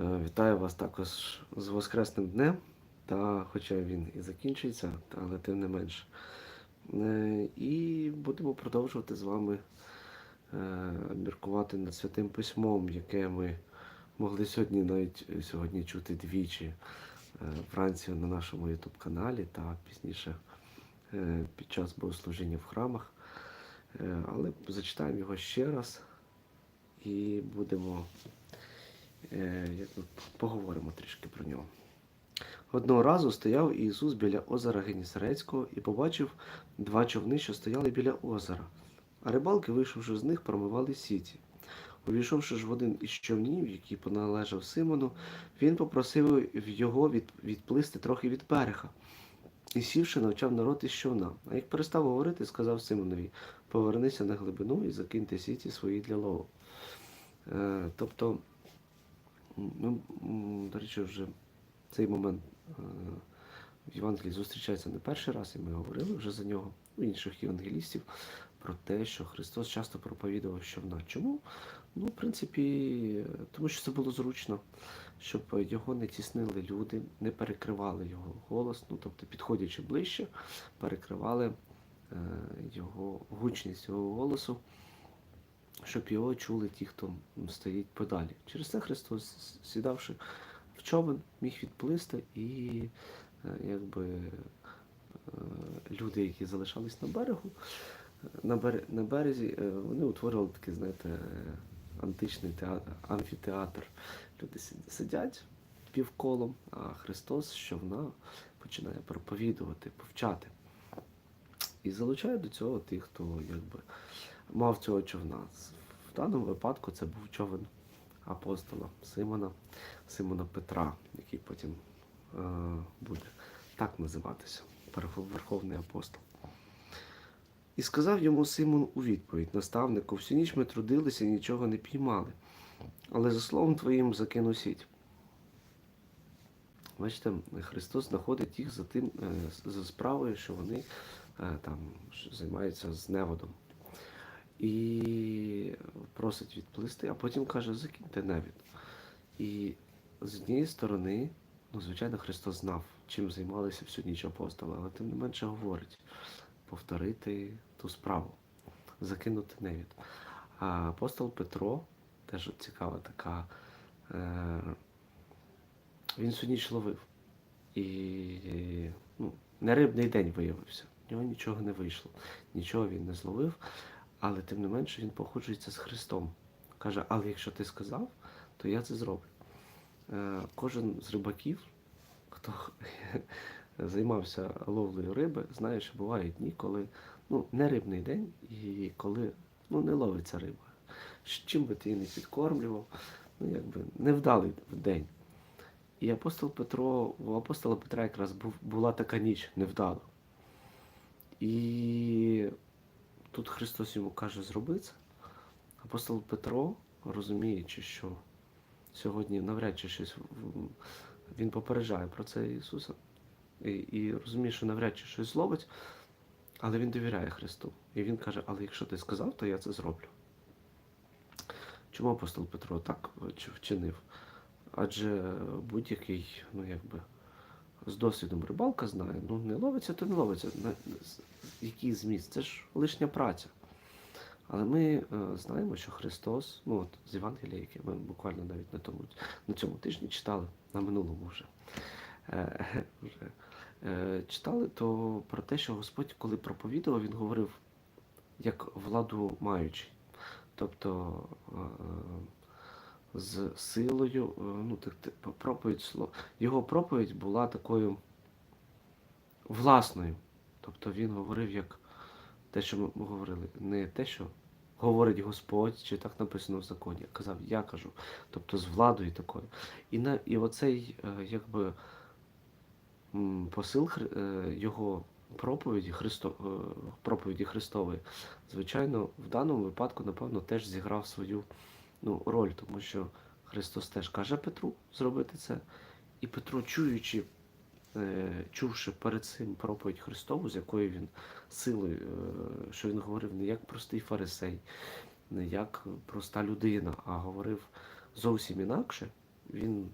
Е, Вітаю вас також з Воскресним днем, та хоча він і закінчується, але тим не менш. Е, І будемо продовжувати з вами е, міркувати над святим письмом, яке ми могли сьогодні навіть сьогодні чути двічі вранці на нашому YouTube каналі та пізніше під час богослужіння в храмах. Але зачитаємо його ще раз і будемо поговоримо трішки про нього. Одного разу стояв Ісус біля озера Генісарецького і побачив два човни, що стояли біля озера. А рибалки, вийшовши з них, промивали сіті. Увійшовши ж в один із човнів, який поналежав Симону, він попросив його від, відплисти трохи від берега. І сівши, навчав народ із човна. А як перестав говорити, сказав Симонові: повернися на глибину і закиньте сіті свої для лову. Е, тобто, ми, до речі, вже цей момент е, в Євангелії зустрічається не перший раз, і ми говорили вже за нього у інших євангелістів про те, що Христос часто проповідував човна. Чому? Ну, в принципі, тому що це було зручно, щоб його не тіснили люди, не перекривали його голос, ну тобто, підходячи ближче, перекривали е, його гучність його голосу, щоб його чули ті, хто стоїть подалі. Через це Христос, сідавши в човен, міг відплисти і е, якби е, люди, які залишались на берегу, е, на, березі, вони утворювали такий, знаєте, античний театр, амфітеатр. Люди сидять півколом, а Христос з човна починає проповідувати, повчати. І залучає до цього тих, хто якби мав цього човна. В даному випадку це був човен апостола Симона, Симона Петра, який потім е, буде так називатися, Верховний апостол. І сказав йому Симон у відповідь: наставнику, всю ніч ми трудилися і нічого не піймали, але за словом твоїм закину сіть. Бачите, Христос знаходить їх за тим, е, за справою, що вони е, там займаються з неводом. І просить відплисти, а потім каже, закиньте невід. І з однієї сторони, ну, звичайно, Христос знав, чим займалися всю ніч апостоли, але тим не менше говорить повторити ту справу, закинути невід. А апостол Петро, теж цікава така, е, він всю ніч ловив. І ну, не рибний день виявився. В нього нічого не вийшло, нічого він не зловив, але тим не менше він походжується з Христом. Каже, але якщо ти сказав, то я це зроблю. Е, Кожен з рибаків, хто займався ловлею риби, знає, що бувають дні, коли ну, не рибний день і коли ну, не ловиться риба. Чим би ти її не підкормлював, ну якби невдалий день. І апостол Петро, у апостола Петра якраз був, була така ніч невдала. І тут Христос йому каже, зроби це. Апостол Петро, розуміючи, що сьогодні навряд чи щось він попереджає про це Ісуса і, і розуміє, що навряд чи щось зловить, але він довіряє Христу. І він каже, але якщо ти сказав, то я це зроблю. Чому апостол Петро так вчинив? Адже будь-який, ну якби, з досвідом рибалка знає, ну не ловиться, то не ловиться. Який зміст? Це ж лишня праця. Але ми е, знаємо, що Христос, ну от з Євангелія, яке ми буквально навіть на тому на цьому тижні читали, на минулому вже, е, вже е, читали, то про те, що Господь, коли проповідував, він говорив як владу маючий. Тобто е, з силою, е, ну, так, проповідь Його проповідь була такою власною. Тобто він говорив як те, що ми говорили, не те, що говорить Господь, чи так написано в законі, казав, я кажу, тобто з владою такою. І, на, і оцей е, якби посил е, його проповіді, Христо, проповіді Христової, звичайно, в даному випадку, напевно, теж зіграв свою ну, роль, тому що Христос теж каже Петру зробити це. І Петро, чуючи, е, чувши перед цим проповідь Христову, з якою він силою, е, що він говорив не як простий фарисей, не як проста людина, а говорив зовсім інакше, він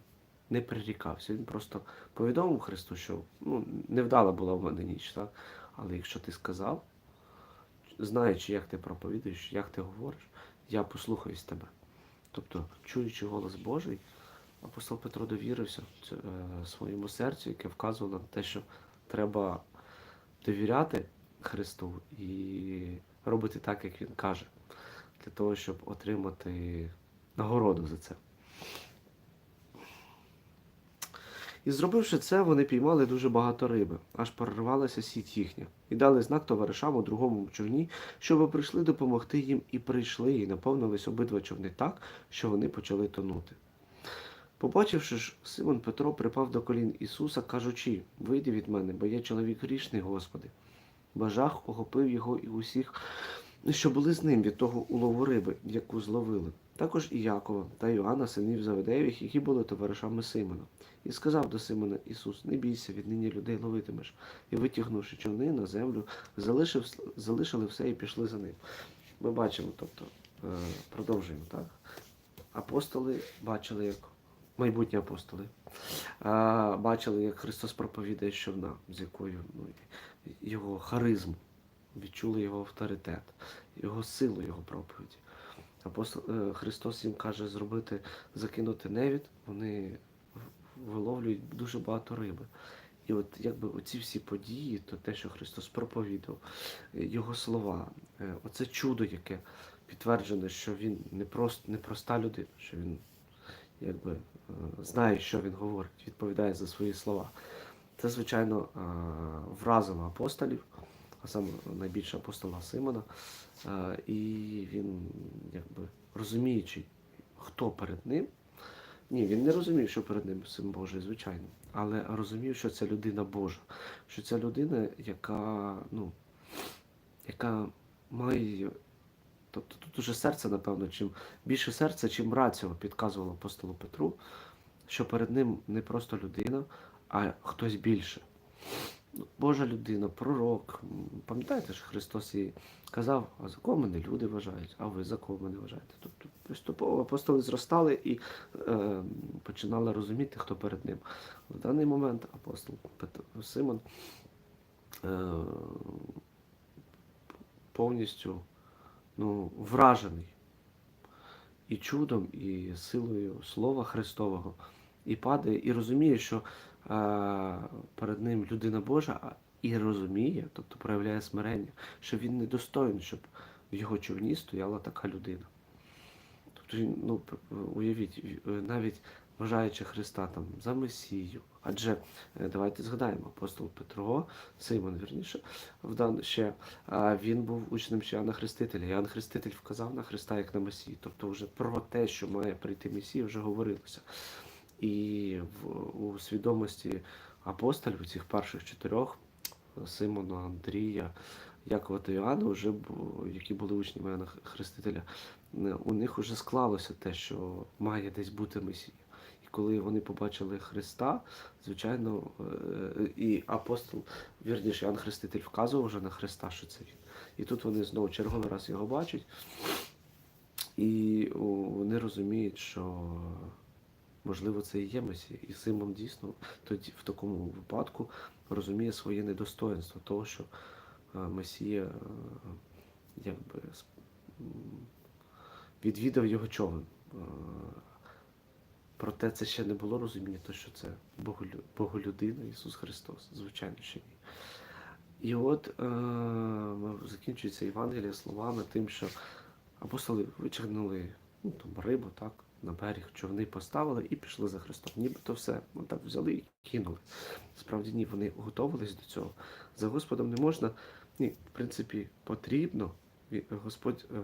не прирікався. Він просто повідомив Христу, що ну, невдала була в мене ніч, так? але якщо ти сказав, знаючи, як ти проповідуєш, як ти говориш, я послухаюсь тебе. Тобто, чуючи голос Божий, апостол Петро довірився е, своєму серцю, яке вказувало на те, що треба довіряти Христу і робити так, як Він каже, для того, щоб отримати нагороду за це. І зробивши це, вони піймали дуже багато риби, аж перервалася сіть їхня, і дали знак товаришам у другому човні, щоб прийшли допомогти їм, і прийшли, і наповнились обидва човни так, що вони почали тонути. Побачивши ж, Симон Петро припав до колін Ісуса, кажучи: Вийди від мене, бо я чоловік грішний, Господи. Бажах охопив його і усіх, що були з ним від того улову риби, яку зловили. Також і Якова та Йоанна, синів Заведеєвих, які були товаришами Симона. І сказав до Симона Ісус: Не бійся, віднині людей ловитимеш. І витягнувши човни на землю, залишив, залишили все і пішли за ним. Ми бачимо, тобто, е, продовжуємо, так? Апостоли бачили, як майбутні апостоли, бачили, як Христос проповідає щодня, з якою ну, його харизму, відчули його авторитет, його силу, його проповіді. Апостол е, Христос їм каже зробити, закинути невід, вони виловлюють дуже багато риби. І от якби оці всі події, то те, що Христос проповідав, е, Його слова, е, оце чудо, яке підтверджене, що він не просто не проста людина, що він якби знає, що він говорить, відповідає за свої слова. Це, звичайно, вразило апостолів, саме найбільше апостола Симона. Е, І він, якби розуміючи, хто перед ним. Ні, він не розумів, що перед ним син Божий, звичайно, але розумів, що це людина Божа, що це людина, яка, ну, яка має. Тобто тут уже серце, напевно, чим більше серця, чим раціо підказувало апостолу Петру, що перед ним не просто людина, а хтось більше. Божа людина, пророк. Пам'ятаєте ж, Христос і казав, а за кого мене люди вважають, а ви за кого мене вважаєте? Тобто поступово апостоли зростали і е, починали розуміти, хто перед ним. В даний момент апостол Петро, Симон е, повністю ну, вражений і чудом, і силою Слова Христового, і падає, і розуміє, що е, перед ним людина Божа, і розуміє, тобто проявляє смирення, що він недостоїн, щоб в його човні стояла така людина. Тобто, ну, уявіть, е, навіть вважаючи Христа там за Месію, адже е, давайте згадаємо, апостол Петро, Симон, вірніше, в дан... ще він був учнем ще Іоанна Хрестителя. Іоанн Хреститель вказав на Христа як на Месію. Тобто вже про те, що має прийти Месія, вже говорилося. І в, у свідомості апостолів, цих перших чотирьох, Симона, Андрія, Якова та Іоанна, вже, які були учнями Іоанна Хрестителя, у них вже склалося те, що має десь бути Месія. І коли вони побачили Христа, звичайно, е, і апостол, вірніше, Іоанн Хреститель вказував вже на Христа, що це він. І тут вони знову черговий раз його бачать, і вони розуміють, що можливо це і є Месія. І Симон дійсно тоді в такому випадку розуміє своє недостоинство того, що е, Месія е, якби відвідав його човен. Е, Проте це ще не було розуміння, то що це Боголюдина Ісус Христос, звичайно, що ні. І от е, закінчується Євангеліє словами тим, що апостоли вичерпнули ну, там, рибу, так, на берег, човни поставили і пішли за Христом. Нібито все ну, так взяли і кинули. Справді ні, вони готувались до цього. За Господом не можна, ні, в принципі, потрібно. Господь е,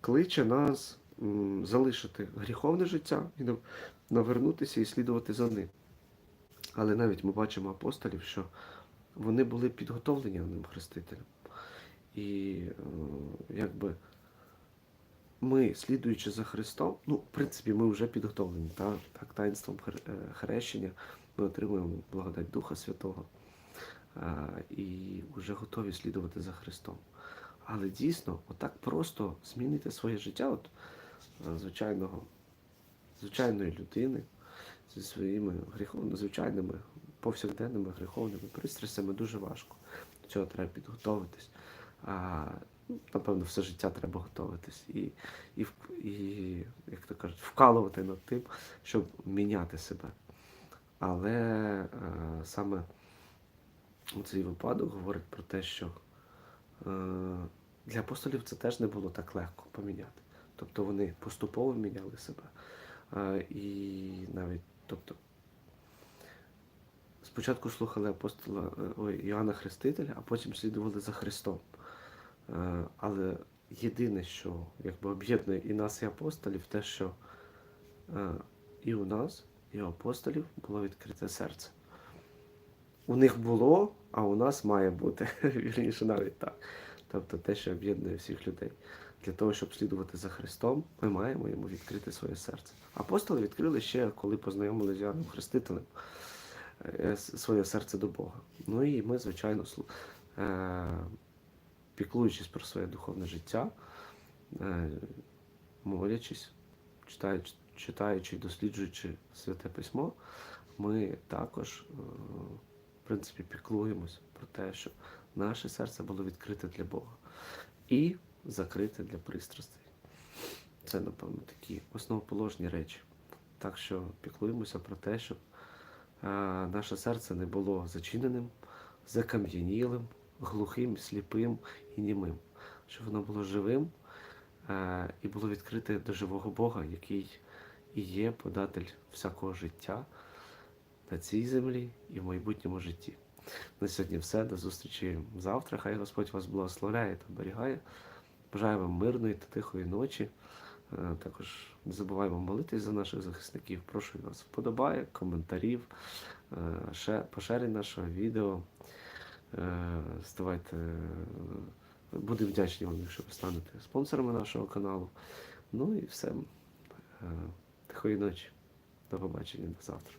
кличе нас м, залишити гріховне життя і нав- навернутися і слідувати за ним. Але навіть ми бачимо апостолів, що вони були підготовлені ним хрестителем. І е, якби ми, слідуючи за Христом, ну, в принципі, ми вже підготовлені. Так, так таїнством е, хрещення ми отримуємо благодать Духа Святого е, і вже готові слідувати за Христом. Але дійсно, отак просто змінити своє життя, от, е, звичайного, звичайної людини, зі своїми гріховними, звичайними, повсякденними гріховними пристрастями дуже важко. До цього треба підготовитись. Напевно, все життя треба готуватись і, і, і, як то кажуть, вкалувати над тим, щоб міняти себе. Але е, саме цей випадок говорить про те, що е, для апостолів це теж не було так легко поміняти. Тобто вони поступово міняли себе. Е, і навіть, тобто, спочатку слухали апостола е, ой, Іоанна Хрестителя, а потім слідували за Христом. Е, але єдине, що якби об'єднує і нас, і апостолів, те, що е, і у нас, і у апостолів було відкрите серце. У них було, а у нас має бути. Вірніше навіть так. Тобто те, що об'єднує всіх людей. Для того, щоб слідувати за Христом, ми маємо йому відкрити своє серце. Апостоли відкрили ще, коли познайомилися з Іоанном Хрестителем, е, своє серце до Бога. Ну і ми, звичайно, піклуючись про своє духовне життя, е, молячись, читаючи, читаючи досліджуючи святе письмо, ми також, е, в принципі, піклуємось про те, щоб наше серце було відкрите для Бога і закрите для пристрастей. Це, напевно, такі основоположні речі. Так що піклуємося про те, щоб е, наше серце не було зачиненим, закам'янілим, глухим, сліпим і німим, щоб воно було живим е, і було відкрите до живого Бога, який і є податель всякого життя на цій землі і в майбутньому житті. На сьогодні все. До зустрічі завтра. Хай Господь вас благословляє та оберігає. Бажаю вам мирної та тихої ночі. Е, Також не забуваємо молитись за наших захисників. Прошу вас вподобає, коментарів, е, поширень нашого відео. Е, Ставайте, е, будемо вдячні вам, якщо ви станете спонсорами нашого каналу. Ну і все. Е, Тихої ночі. До побачення до завтра.